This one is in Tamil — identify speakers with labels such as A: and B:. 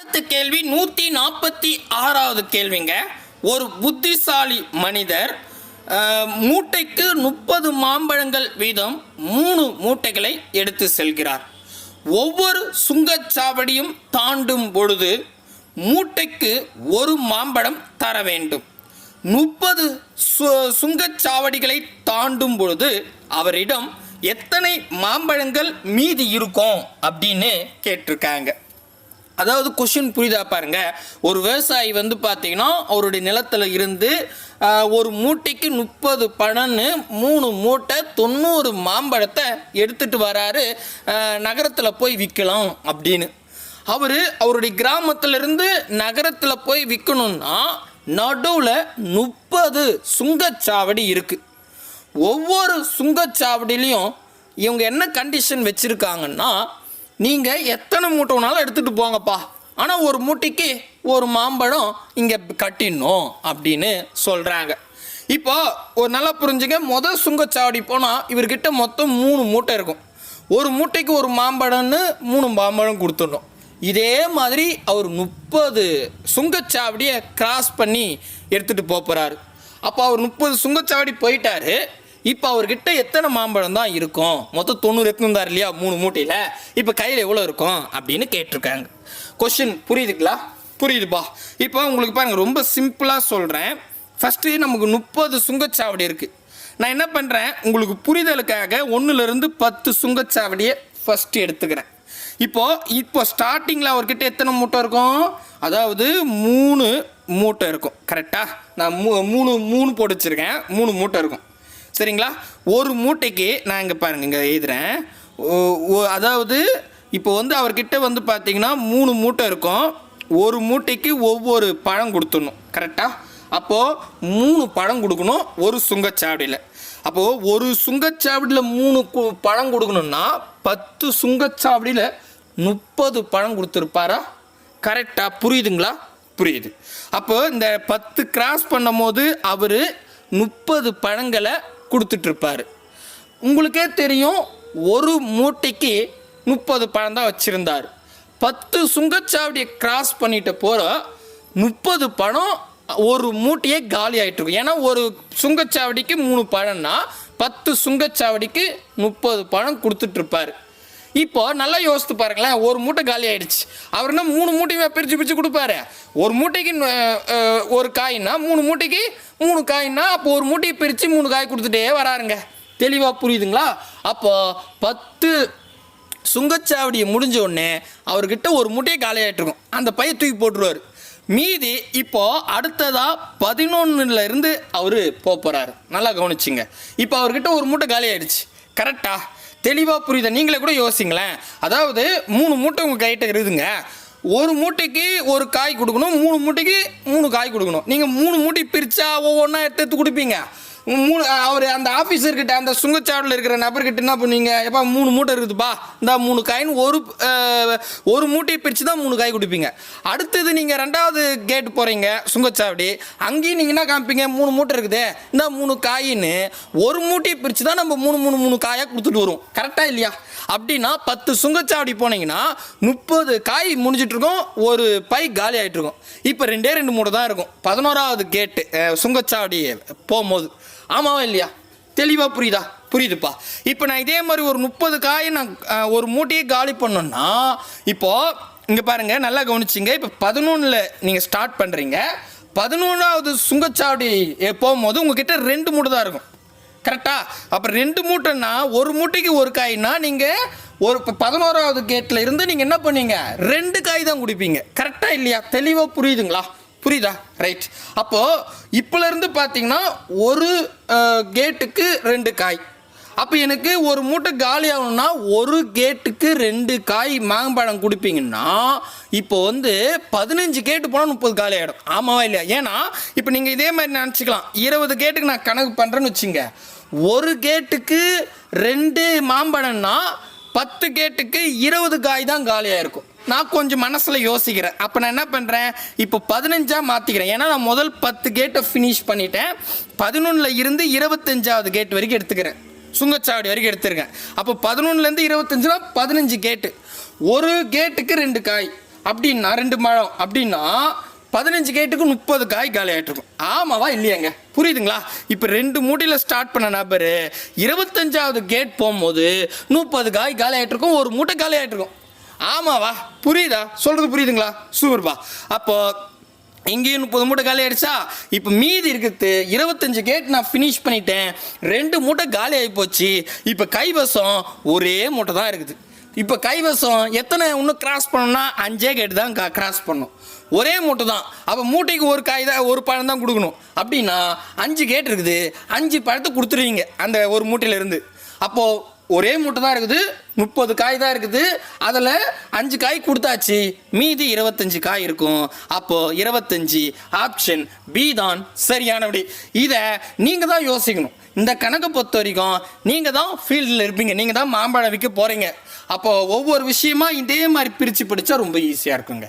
A: அடுத்த கேள்வி நூற்றி நாற்பத்தி ஆறாவது கேள்விங்க. ஒரு புத்திசாலி மனிதர் மூட்டைக்கு முப்பது மாம்பழங்கள் வீதம் மூணு மூட்டைகளை எடுத்து செல்கிறார். ஒவ்வொரு சுங்கச்சாவடியும் தாண்டும் பொழுது மூட்டைக்கு ஒரு மாம்பழம் தர வேண்டும். முப்பது சுங்கச்சாவடிகளை தாண்டும் பொழுது அவரிடம் எத்தனை மாம்பழங்கள் மீதி இருக்கும் அப்படின்னு கேட்டிருக்காங்க. அதாவது கொஷின் புரிதா பாருங்க. ஒரு விவசாயி வந்து பார்த்தீங்கன்னா அவருடைய நிலத்தில் இருந்து ஒரு மூட்டைக்கு முப்பது பழன்னு மூணு மூட்டை தொண்ணூறு மாம்பழத்தை எடுத்துட்டு வராரு. நகரத்தில் போய் விற்கலாம் அப்படின்னு. அவர் அவருடைய கிராமத்திலிருந்து நகரத்தில் போய் விற்கணும்னா நடுவில் முப்பது சுங்கச்சாவடி இருக்குது ஒவ்வொரு சுங்கச்சாவடியிலையும் இவங்க என்ன கண்டிஷன் வச்சுருக்காங்கன்னா நீங்கள் எத்தனை மூட்டை வேணாலும் எடுத்துகிட்டு போங்கப்பா. ஆனால் ஒரு மூட்டைக்கு ஒரு மாம்பழம் இங்கே கட்டிடணும் அப்படின்னு சொல்கிறாங்க இப்போ ஒரு நல்லா புரிஞ்சுங்க. மொதல் சுங்கச்சாவடி போனால் இவர்கிட்ட மொத்தம் மூணு மூட்டை இருக்கும். ஒரு மூட்டைக்கு ஒரு மாம்பழம்னு மூணு மாம்பழம் கொடுத்துடணும். இதே மாதிரி அவர் முப்பது சுங்கச்சாவடியை கிராஸ் பண்ணி எடுத்துகிட்டு போக போகிறாரு அப்போ அவர் முப்பது சுங்கச்சாவடி போயிட்டாரு. இப்போ அவர்கிட்ட எத்தனை மாம்பழம் தான் இருக்கும்? மொத்தம் தொண்ணூறு எடுத்துருந்தார் இல்லையா மூணு மூட்டையில்? இப்போ கையில் எவ்வளோ இருக்கும்? அப்படின்னு கேட்டிருக்காங்க. கொஷின் புரியுதுங்களா? புரியுதுப்பா. இப்போ உங்களுக்கு பாருங்க ரொம்ப சிம்பிளாக சொல்கிறேன் ஃபஸ்ட்டு நமக்கு முப்பது சுங்கச்சாவடி இருக்குது நான் என்ன பண்ணுறேன் உங்களுக்கு புரிதலுக்காக ஒன்றுலேருந்து பத்து சுங்கச்சாவடியை ஃபஸ்ட்டு எடுத்துக்கிறேன். இப்போது இப்போ ஸ்டார்டிங்கில் அவர்கிட்ட எத்தனை மூட்டை இருக்கும்? அதாவது மூணு மூட்டை இருக்கும். கரெக்டாக நான் மூ மூணு மூணு போட்டு வச்சுருக்கேன். மூணு மூட்டை இருக்கும். சரிங்களா? ஒரு மூட்டைக்கு நான் இங்கே பாருங்க இங்கே எழுதுகிறேன் ஓ- ஓ- அதாவது இப்போ வந்து அவர்கிட்ட வந்து பார்த்தீங்கன்னா மூணு மூட்டை இருக்கும். ஒரு மூட்டைக்கு ஒவ்வொரு பழம் கொடுத்துடணும் கரெக்டாக அப்போது மூணு பழம் கொடுக்கணும் ஒரு சுங்கச்சாவடியில். அப்போது ஒரு சுங்கச்சாவடியில் மூணு கு- பழம் கொடுக்கணும்னா பத்து சுங்கச்சாவடியில் முப்பது பழம் கொடுத்துருப்பாரா? கரெக்டாக புரியுதுங்களா? புரியுது. அப்போ இந்த பத்து கிராஸ் பண்ணும்போது அவர் முப்பது பழங்களை கொடுத்துட்ருப்பாரு. உங்களுக்கே தெரியும் ஒரு மூட்டைக்கு முப்பது பழம் தான் வச்சுருந்தார். பத்து சுங்கச்சாவடியை கிராஸ் பண்ணிட்டு போகிற முப்பது பழம் ஒரு மூட்டையே காலி ஆயிட்டு இருக்கும் ஏன்னா ஒரு சுங்கச்சாவடிக்கு மூணு பழம்னா பத்து சுங்கச்சாவடிக்கு முப்பது பழம் கொடுத்துட்ருப்பார். இப்போ நல்லா யோசித்து பாருங்களேன் ஒரு மூட்டை காலி ஆயிடுச்சு. அவர் என்ன மூணு மூட்டையுமே பிரித்து பிரித்து கொடுப்பாரு? ஒரு மூட்டைக்கு ஒரு காய்னா மூணு மூட்டைக்கு மூணு காய்னா அப்போ ஒரு மூட்டையை பிரித்து மூணு காய் கொடுத்துட்டே வராருங்க. தெளிவாக புரியுதுங்களா? அப்போ பத்து சுங்கச்சாவடியை முடிஞ்ச உடனே அவர்கிட்ட ஒரு மூட்டையை காலி ஆகிட்டுருக்கும் அந்த பைய தூக்கி போட்டுருவார். மீதி இப்போ அடுத்ததாக பதினொன்னுல இருந்து அவர் போகிறாரு நல்லா கவனிச்சிங்க. இப்போ அவர்கிட்ட ஒரு மூட்டை காலி ஆயிடுச்சு. கரெக்டா? தெளிவாக புரியுதா. நீங்களே கூட யோசிங்களேன். அதாவது மூணு மூட்டை உங்கள் கைகிட்ட இருக்குதுங்க. ஒரு மூட்டைக்கு ஒரு காய் கொடுக்கணும் மூணு மூட்டைக்கு மூணு காய் கொடுக்கணும். நீங்கள் மூணு மூட்டை பிரித்தா ஒவ்வொன்றா எடுத்து எடுத்து கொடுப்பீங்க. மூணு அவர் அந்த ஆஃபீஸர்கிட்ட அந்த சுங்கச்சாவடியில் இருக்கிற நபர்கிட்ட என்ன பண்ணுவீங்க? எப்பா மூணு மூட்டை இருக்குதுப்பா இந்த மூணு காயின் ஒரு ஒரு மூட்டையை பிரித்து தான் மூணு காய் கொடுப்பீங்க. அடுத்தது நீங்கள் ரெண்டாவது கேட்டு போகிறீங்க சுங்கச்சாவடி. அங்கேயும் நீங்கள் என்ன காமிப்பீங்க? மூணு மூட்டை இருக்குது. இந்த மூணு காயின்னு ஒரு மூட்டையை பிரித்து தான் நம்ம மூணு மூணு மூணு காயாக கொடுத்துட்டு வருவோம் கரெக்டாக இல்லையா? அப்படின்னா பத்து சுங்கச்சாவடி போனீங்கன்னா முப்பது காய் முடிஞ்சிட்டுருக்கும் ஒரு பை காலி ஆகிட்டுருக்கும் இப்போ ரெண்டே ரெண்டு மூட்டை தான் இருக்கும். பதினோராவது கேட்டு சுங்கச்சாவடி போகும்போது. ஆமாவா இல்லையா? தெளிவாக புரியுதா? புரியுதுப்பா. இப்போ நான் இதே மாதிரி ஒரு முப்பது காயை நான் ஒரு மூட்டையை காலி பண்ணோன்னா இப்போ இங்கே பாருங்கள் நல்லா கவனிச்சிங்க. இப்போ பதினொன்றில் நீங்கள் ஸ்டார்ட் பண்ணுறீங்க பதினொன்றாவது சுங்கச்சாவடி போகும்போது உங்ககிட்ட ரெண்டு மூட்டை தான் இருக்கும். கரெக்டாக அப்போ ரெண்டு மூட்டைன்னா ஒரு மூட்டைக்கு ஒரு காய்னா நீங்கள் ஒரு இப்போ பதினோராவது கேட்டில் இருந்து நீங்கள் என்ன பண்ணீங்க? ரெண்டு காய் தான் குடிப்பீங்க. கரெக்டாக இல்லையா? தெளிவாக புரியுதுங்களா? புரியுதா? ரைட் அப்போது இப்போலேருந்து பார்த்தீங்கன்னா ஒரு கேட்டுக்கு ரெண்டு காய். அப்போ எனக்கு ஒரு மூட்டை காலி ஆகணும்னா ஒரு கேட்டுக்கு ரெண்டு காய் மாம்பழம் கொடுப்பீங்கன்னா இப்போ வந்து பதினஞ்சு கேட்டு போனால் முப்பது காலி ஆகிடும் ஆமாவா இல்லையா? ஏன்னா இப்போ நீங்கள் இதே மாதிரி நினச்சிக்கலாம். இருபது கேட்டுக்கு நான் கணக்கு பண்ணுறேன்னு வச்சுங்க. ஒரு கேட்டுக்கு ரெண்டு மாம்பழம்னா பத்து கேட்டுக்கு இருபது காய் தான் காலியாக இருக்கும் நான் கொஞ்சம் மனசில் யோசிக்கிறேன். அப்போ நான் என்ன பண்ணுறேன் இப்போ பதினஞ்சாக மாற்றிக்கிறேன் ஏன்னா நான் முதல் பத்து கேட்டை ஃபினிஷ் பண்ணிட்டேன். பதினொன்றில் இருந்து இருபத்தஞ்சாவது கேட் வரைக்கும் எடுத்துக்கிறேன். சுங்கச்சாவடி வரைக்கும் எடுத்துருக்கேன் அப்போ பதினொன்றுலேருந்து இருபத்தஞ்சுனா பதினஞ்சு கேட்டு ஒரு கேட்டுக்கு ரெண்டு காய். அப்படின்னா ரெண்டு மழம் அப்படின்னா பதினஞ்சு கேட்டுக்கு முப்பது காய் காலி ஆகிட்டு ஆமாவா இல்லையாங்க? புரியுதுங்களா? இப்போ ரெண்டு மூட்டையில் ஸ்டார்ட் பண்ண நபர் இருபத்தஞ்சாவது கேட் போகும்போது முப்பது காய் காலி ஒரு மூட்டை காலி ஆமாவா? புரியுதா? சொல்கிறது புரியுதுங்களா? சூப்பர்பா அப்போது இங்கேயும் முப்பது மூட்டை காலி ஆயிடுச்சா? இப்போ மீதி இருக்குது இருபத்தஞ்சு கேட் நான் ஃபினிஷ் பண்ணிட்டேன். ரெண்டு மூட்டை காலி ஆகி போச்சு. இப்போ கைவசம் ஒரே மூட்டை தான் இருக்குது. இப்போ கைவசம் எத்தனை இன்னும் கிராஸ் பண்ணணும்னா அஞ்சே கேட்டு தான் கிராஸ் பண்ணணும். ஒரே மூட்டை தான். அப்போ மூட்டைக்கு ஒரு காய் தான் ஒரு பழம் தான் கொடுக்கணும். அப்படின்னா அஞ்சு கேட் இருக்குது. அஞ்சு பழத்தை கொடுத்துருவீங்க அந்த ஒரு மூட்டையிலேருந்து. அப்போது ஒரே மூட்டை தான் இருக்குது முப்பது காய் தான் இருக்குது. அதில் அஞ்சு காய் கொடுத்தாச்சு. மீதி இருபத்தஞ்சு காய் இருக்கும். அப்போது இருபத்தஞ்சு ஆப்ஷன் பி தான் சரியான இதை நீங்கள் தான் யோசிக்கணும். இந்த கணக்கை பொறுத்த வரைக்கும் நீங்கள் தான் ஃபீல்டில் இருப்பீங்க. நீங்கள் தான் மாம்பழம் விற்க போகிறீங்க அப்போது ஒவ்வொரு விஷயமா இதே மாதிரி பிரித்து படித்தா ரொம்ப ஈஸியாக இருக்குங்க.